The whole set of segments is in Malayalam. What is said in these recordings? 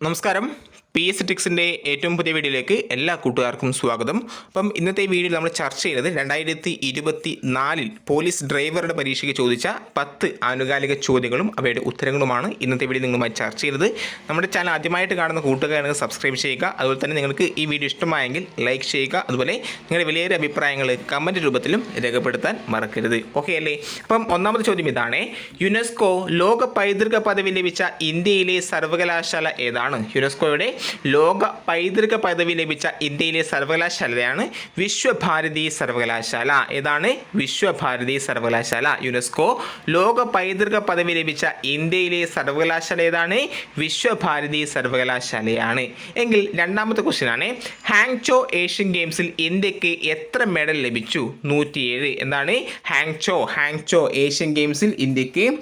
നമസ്കാരം പി എസ് ടിക്സിന്റെ ഏറ്റവും പുതിയ വീഡിയോയിലേക്ക് എല്ലാ കൂട്ടുകാർക്കും സ്വാഗതം. അപ്പം ഇന്നത്തെ വീഡിയോയിൽ നമ്മൾ ചർച്ച ചെയ്യുന്നത് രണ്ടായിരത്തി ഇരുപത്തി നാലിൽ പോലീസ് ഡ്രൈവറുടെ പരീക്ഷയ്ക്ക് ചോദിച്ച പത്ത് ആനുകാലിക ചോദ്യങ്ങളും അവയുടെ ഉത്തരങ്ങളുമാണ് ഇന്നത്തെ വീഡിയോ നിങ്ങളുമായി ചർച്ച ചെയ്തത് നമ്മുടെ ചാനൽ ആദ്യമായിട്ട് കാണുന്ന കൂട്ടുകാരാണെങ്കിൽ സബ്സ്ക്രൈബ് ചെയ്യുക. അതുപോലെ തന്നെ നിങ്ങൾക്ക് ഈ വീഡിയോ ഇഷ്ടമായെങ്കിൽ ലൈക്ക് ചെയ്യുക. അതുപോലെ നിങ്ങളുടെ വിലയേറിയ അഭിപ്രായങ്ങൾ കമന്റ് രൂപത്തിലും രേഖപ്പെടുത്താൻ മറക്കരുത്. ഓക്കെ അല്ലേ? അപ്പം ഒന്നാമത്തെ ചോദ്യം ഇതാണ്. യുനെസ്കോ ലോക പൈതൃക പദവി ലഭിച്ച ഇന്ത്യയിലെ സർവകലാശാല ഏതാണ്? യുനെസ്കോയുടെ ലോക പൈതൃക പദവി ലഭിച്ച ഇന്ത്യയിലെ സർവകലാശാലയാണ് വിശ്വഭാരതി സർവകലാശാല. ഏതാണ്? വിശ്വഭാരതി സർവകലാശാല യുനെസ്കോ ലോക പൈതൃക പദവി ലഭിച്ച ഇന്ത്യയിലെ സർവകലാശാല ഏതാണ്? വിശ്വഭാരതി സർവകലാശാലയാണ്. എങ്കിൽ രണ്ടാമത്തെ ക്വസ്റ്റ്യൻ ആണ് ഹാങ്ചോ ഏഷ്യൻ ഗെയിംസിൽ ഇന്ത്യയ്ക്ക് എത്ര മെഡൽ ലഭിച്ചു? നൂറ്റിയേഴ്. എന്താണ്? ഹാങ്ചോ. ഹാങ്ചോ ഏഷ്യൻ ഗെയിംസിൽ ഇന്ത്യയ്ക്ക്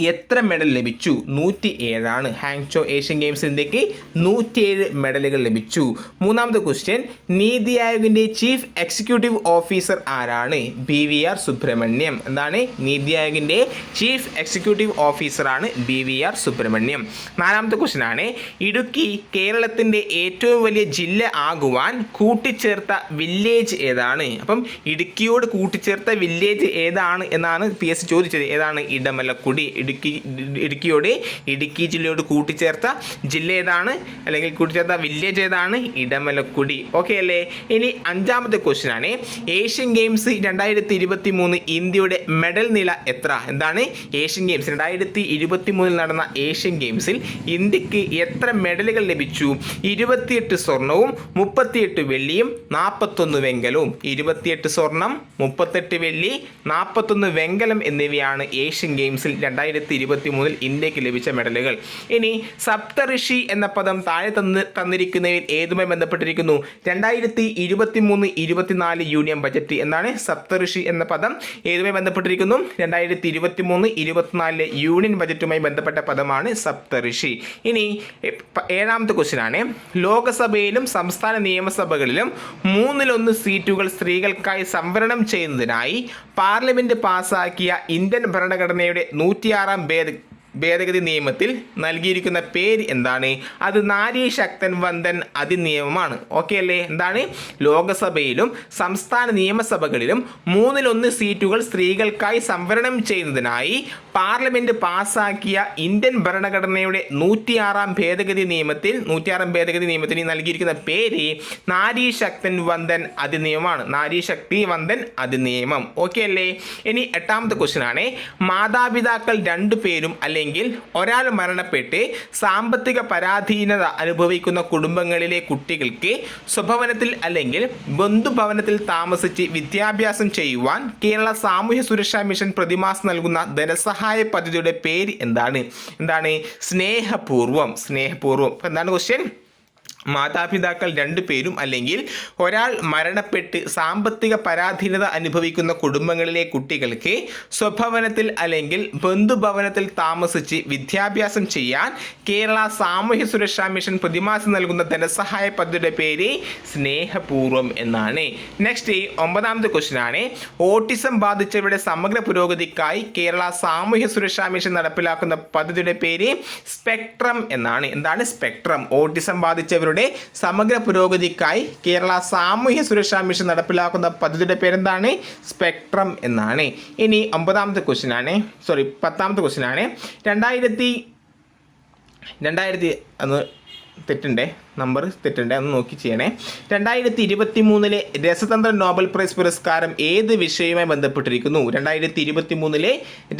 എത്ര മെഡൽ ലഭിച്ചു? നൂറ്റി ഏഴാണ് ഹാങ്ചോ ഏഷ്യൻ ഗെയിംസ് ഇന്ത്യയ്ക്ക് നൂറ്റിയേഴ് മെഡലുകൾ ലഭിച്ചു. മൂന്നാമത്തെ ക്വസ്റ്റ്യൻ നീതി ആയോഗിന്റെ ചീഫ് എക്സിക്യൂട്ടീവ് ഓഫീസർ ആരാണ്? B V R Subrahmanyam. എന്താണ്? നീതി ആയോഗിന്റെ ചീഫ് എക്സിക്യൂട്ടീവ് ഓഫീസറാണ് ബി വി ആർ സുബ്രഹ്മണ്യം. നാലാമത്തെ ക്വസ്റ്റ്യൻ ആണ് ഇടുക്കി കേരളത്തിന്റെ ഏറ്റവും വലിയ ജില്ല ആകുവാൻ കൂട്ടിച്ചേർത്ത വില്ലേജ് ഏതാണ്? അപ്പം ഇടുക്കിയോട് കൂട്ടിച്ചേർത്ത വില്ലേജ് ഏതാണ് എന്നാണ് പി എസ് ചോദിച്ചത്. ഏതാണ്? ഇടമലക്കുടി. ഇടുക്കി ഇടുക്കിയോട് ഇടുക്കി ജില്ലയോട് കൂട്ടിച്ചേർത്ത ജില്ല ഏതാണ് അല്ലെങ്കിൽ കൂട്ടിച്ചേർത്ത വില്ലേജ് ഏതാണ് ഇടമലക്കുടി. ഓക്കെ അല്ലേ? ഇനി അഞ്ചാമത്തെ ക്വസ്റ്റ്യൻ ആണ്. ഏഷ്യൻ ഗെയിംസ് രണ്ടായിരത്തി ഇരുപത്തി മൂന്ന് ഇന്ത്യയുടെ മെഡൽ നില എത്ര? എന്താണ്? ഏഷ്യൻ ഗെയിംസ് രണ്ടായിരത്തി ഇരുപത്തി മൂന്നിൽ നടന്ന ഏഷ്യൻ ഗെയിംസിൽ ഇന്ത്യയ്ക്ക് എത്ര മെഡലുകൾ ലഭിച്ചു? ഇരുപത്തിയെട്ട് സ്വർണവും മുപ്പത്തിയെട്ട് വെള്ളിയും നാൽപ്പത്തൊന്ന് വെങ്കലവും. ഇരുപത്തിയെട്ട് സ്വർണം മുപ്പത്തെട്ട് വെള്ളി നാൽപ്പത്തൊന്ന് വെങ്കലം എന്നിവയാണ് ഏഷ്യൻ ഗെയിംസിൽ രണ്ടായിരത്തി ഇരുപത്തി മൂന്നിൽ ഇന്ത്യയ്ക്ക് ലഭിച്ച മെഡലുകൾ. ഇനി സപ്തഋഷി എന്ന പദം താഴെ തന്ന് തന്നിരിക്കുന്നതിൽ ഏതുമായി ബന്ധപ്പെട്ടിരിക്കുന്നു? രണ്ടായിരത്തി ഇരുപത്തി മൂന്ന് ഇരുപത്തിനാല് യൂണിയൻ ബജറ്റ് എന്നാണ് സപ്തഋഷി എന്ന പദം ഏതുമായി ബന്ധപ്പെട്ടിരിക്കുന്നു? രണ്ടായിരത്തി ഇരുപത്തി മൂന്ന് ഇരുപത്തിനാലിലെ യൂണിയൻ ബജറ്റുമായി ബന്ധപ്പെട്ട പദമാണ് സപ്തഋഷി. ഇനി ഏഴാമത്തെ ക്വസ്റ്റ്യൻ ആണ് ലോകസഭയിലും സംസ്ഥാന നിയമസഭകളിലും മൂന്നിലൊന്ന് സീറ്റുകൾ സ്ത്രീകൾക്കായി സംവരണം ചെയ്യുന്നതിനായി പാർലമെന്റ് പാസാക്കിയ ഇന്ത്യൻ ഭരണഘടനയുടെ നൂറ്റിയാറാം Carambé ഭേദഗതി നിയമത്തിൽ നൽകിയിരിക്കുന്ന പേര് എന്താണ്? അത് നാരി ശക്തൻ വന്ദൻ അതിനിയമമാണ് ഓക്കെ അല്ലേ? എന്താണ്? ലോകസഭയിലും സംസ്ഥാന നിയമസഭകളിലും മൂന്നിലൊന്ന് സീറ്റുകൾ സ്ത്രീകൾക്കായി സംവരണം ചെയ്യുന്നതിനായി പാർലമെന്റ് പാസാക്കിയ ഇന്ത്യൻ ഭരണഘടനയുടെ നൂറ്റിയാറാം ഭേദഗതി നിയമത്തിൽ നൂറ്റിയാറാം ഭേദഗതി നിയമത്തിന് നൽകിയിരിക്കുന്ന പേര് നാരി ശക്തൻ വന്ദൻ അതിനിയമമാണ് നാരി ശക്തി വന്ദൻ അതിനിയമം ഓക്കെ അല്ലേ? ഇനി എട്ടാമത്തെ ക്വസ്റ്റ്യൻ ആണ്. മാതാപിതാക്കൾ രണ്ടു പേരും അല്ലെങ്കിൽ ഒരാൾ മരണപ്പെട്ട് സാമ്പത്തിക പരാധീനത അനുഭവിക്കുന്ന കുടുംബങ്ങളിലെ കുട്ടികൾക്ക് സ്വഭവനത്തിൽ അല്ലെങ്കിൽ ബന്ധുഭവനത്തിൽ താമസിച്ച് വിദ്യാഭ്യാസം ചെയ്യുവാൻ കേരള സാമൂഹ്യ സുരക്ഷാ മിഷൻ പ്രതിമാസം നൽകുന്ന ധനസഹായ പദ്ധതിയുടെ പേര് എന്താണ്? എന്താണ്? സ്നേഹപൂർവം സ്നേഹപൂർവം. എന്താണ് ക്വസ്റ്റ്യൻ മാതാപിതാക്കൾ രണ്ടു പേരും അല്ലെങ്കിൽ ഒരാൾ മരണപ്പെട്ട് സാമ്പത്തിക പരാധീനത അനുഭവിക്കുന്ന കുടുംബങ്ങളിലെ കുട്ടികൾക്ക് സ്വഭവനത്തിൽ അല്ലെങ്കിൽ ബന്ധുഭവനത്തിൽ താമസിച്ച് വിദ്യാഭ്യാസം ചെയ്യാൻ കേരള സാമൂഹ്യ സുരക്ഷാ മിഷൻ പ്രതിമാസം നൽകുന്ന ധനസഹായ പദ്ധതിയുടെ പേര് സ്നേഹപൂർവം എന്നാണ്. നെക്സ്റ്റ് ഒമ്പതാമത്തെ ക്വസ്റ്റ്യൻ ആണ്. ഓട്ടിസം ബാധിച്ചവരുടെ സമഗ്ര പുരോഗതിക്കായി കേരള സാമൂഹ്യ സുരക്ഷാ മിഷൻ നടപ്പിലാക്കുന്ന പദ്ധതിയുടെ പേര് സ്പെക്ട്രം എന്നാണ്. എന്താണ് സ്പെക്ട്രം? ഓട്ടിസം ബാധിച്ചവരുടെ സമഗ്ര പുരോഗതിക്കായി കേരള സാമൂഹ്യ സുരക്ഷാ മിഷൻ നടപ്പിലാക്കുന്ന പദ്ധതിയുടെ പേരെന്താണ്? സ്പെക്ട്രം എന്നാണ്. ഇനി ഒമ്പതാമത്തെ ക്വസ്റ്റ്യൻ ആണ് സോറി പത്താമത്തെ ക്വസ്റ്റ്യൻ ആണ് രണ്ടായിരത്തി രണ്ടായിരത്തി അന്ന് തെറ്റുണ്ടേ? നമ്പർ തെറ്റുണ്ട് ഒന്ന് നോക്കി ചെയ്യണേ. രണ്ടായിരത്തി ഇരുപത്തി മൂന്നിലെ രസതന്ത്ര നോബൽ പ്രൈസ് പുരസ്കാരം ഏത് വിഷയവുമായി ബന്ധപ്പെട്ടിരിക്കുന്നു? രണ്ടായിരത്തി ഇരുപത്തി മൂന്നിലെ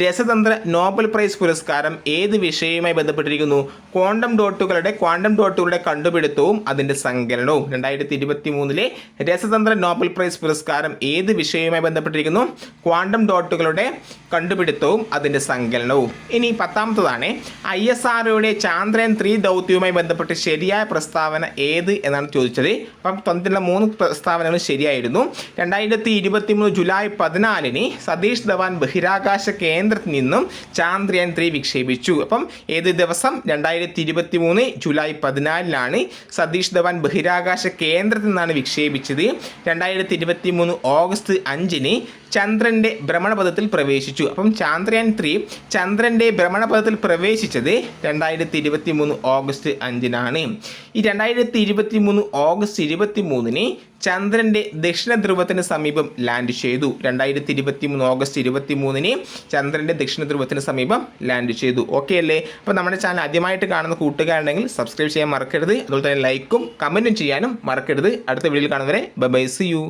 രസതന്ത്ര നോബൽ പ്രൈസ് പുരസ്കാരം ഏത് വിഷയവുമായി ബന്ധപ്പെട്ടിരിക്കുന്നു? ക്വാണ്ടം ഡോട്ടുകളുടെ ക്വാണ്ടം ഡോട്ടുകളുടെ കണ്ടുപിടുത്തവും അതിന്റെ സങ്കലനവും. രണ്ടായിരത്തി ഇരുപത്തി മൂന്നിലെ രസതന്ത്ര നോബൽ പ്രൈസ് പുരസ്കാരം ഏത് വിഷയവുമായി ബന്ധപ്പെട്ടിരിക്കുന്നു? ക്വാണ്ടം ഡോട്ടുകളുടെ കണ്ടുപിടുത്തവും അതിന്റെ സങ്കലനവും. ഇനി പത്താമത്തതാണ്. ഐ എസ് ആർഒയുടെ ചാന്ദ്രയൻ ത്രീ ദൗത്യവുമായി ബന്ധപ്പെട്ട് ശരിയായ പ്രസ്താവന പ്രസ്താവന ഏത് എന്നാണ് ചോദിച്ചത്? അപ്പം തന്നിട്ടുള്ള മൂന്ന് പ്രസ്താവനകൾ ശരിയായിരുന്നു. രണ്ടായിരത്തി ഇരുപത്തി മൂന്ന് ജൂലൈ പതിനാലിന് സതീഷ് ധവാൻ ബഹിരാകാശ കേന്ദ്രത്തിൽ നിന്നും ചാന്ദ്രയാൻ ത്രീ വിക്ഷേപിച്ചു. അപ്പം ഏത് ദിവസം? രണ്ടായിരത്തി ഇരുപത്തി മൂന്ന് ജൂലൈ പതിനാലിനാണ് സതീഷ് ധവാൻ ബഹിരാകാശ കേന്ദ്രത്തിൽ നിന്നാണ് വിക്ഷേപിച്ചത്. രണ്ടായിരത്തി ഇരുപത്തി മൂന്ന് ഓഗസ്റ്റ് അഞ്ചിന് ചന്ദ്രന്റെ ഭ്രമണപഥത്തിൽ പ്രവേശിച്ചു. അപ്പം ചാന്ദ്രയാൻ ത്രീ ചന്ദ്രന്റെ ഭ്രമണപഥത്തിൽ പ്രവേശിച്ചത് രണ്ടായിരത്തി ഇരുപത്തി മൂന്ന് ഓഗസ്റ്റ് അഞ്ചിനാണ്. ഈ രണ്ടായിരത്തി ഇരുപത്തി മൂന്ന് ഓഗസ്റ്റ് ഇരുപത്തി മൂന്നിന് ചന്ദ്രന്റെ ദക്ഷിണ ധ്രുവത്തിന് സമീപം ലാൻഡ് ചെയ്തു. രണ്ടായിരത്തി ഇരുപത്തി മൂന്ന് ഓഗസ്റ്റ് ഇരുപത്തി മൂന്നിന് ചന്ദ്രന്റെ ദക്ഷിണ ധ്രുവത്തിന് സമീപം ലാൻഡ് ചെയ്തു. ഓക്കെ അല്ലേ? അപ്പോൾ നമ്മുടെ ചാനൽ ആദ്യമായിട്ട് കാണുന്ന കൂട്ടുകാരുണ്ടെങ്കിൽ സബ്സ്ക്രൈബ് ചെയ്യാൻ മറക്കരുത്. അതുപോലെ തന്നെ ലൈക്കും കമന്റും ചെയ്യാനും മറക്കരുത്. അടുത്ത വീഡിയോയിൽ കാണുന്നവരെ ബൈ സി യു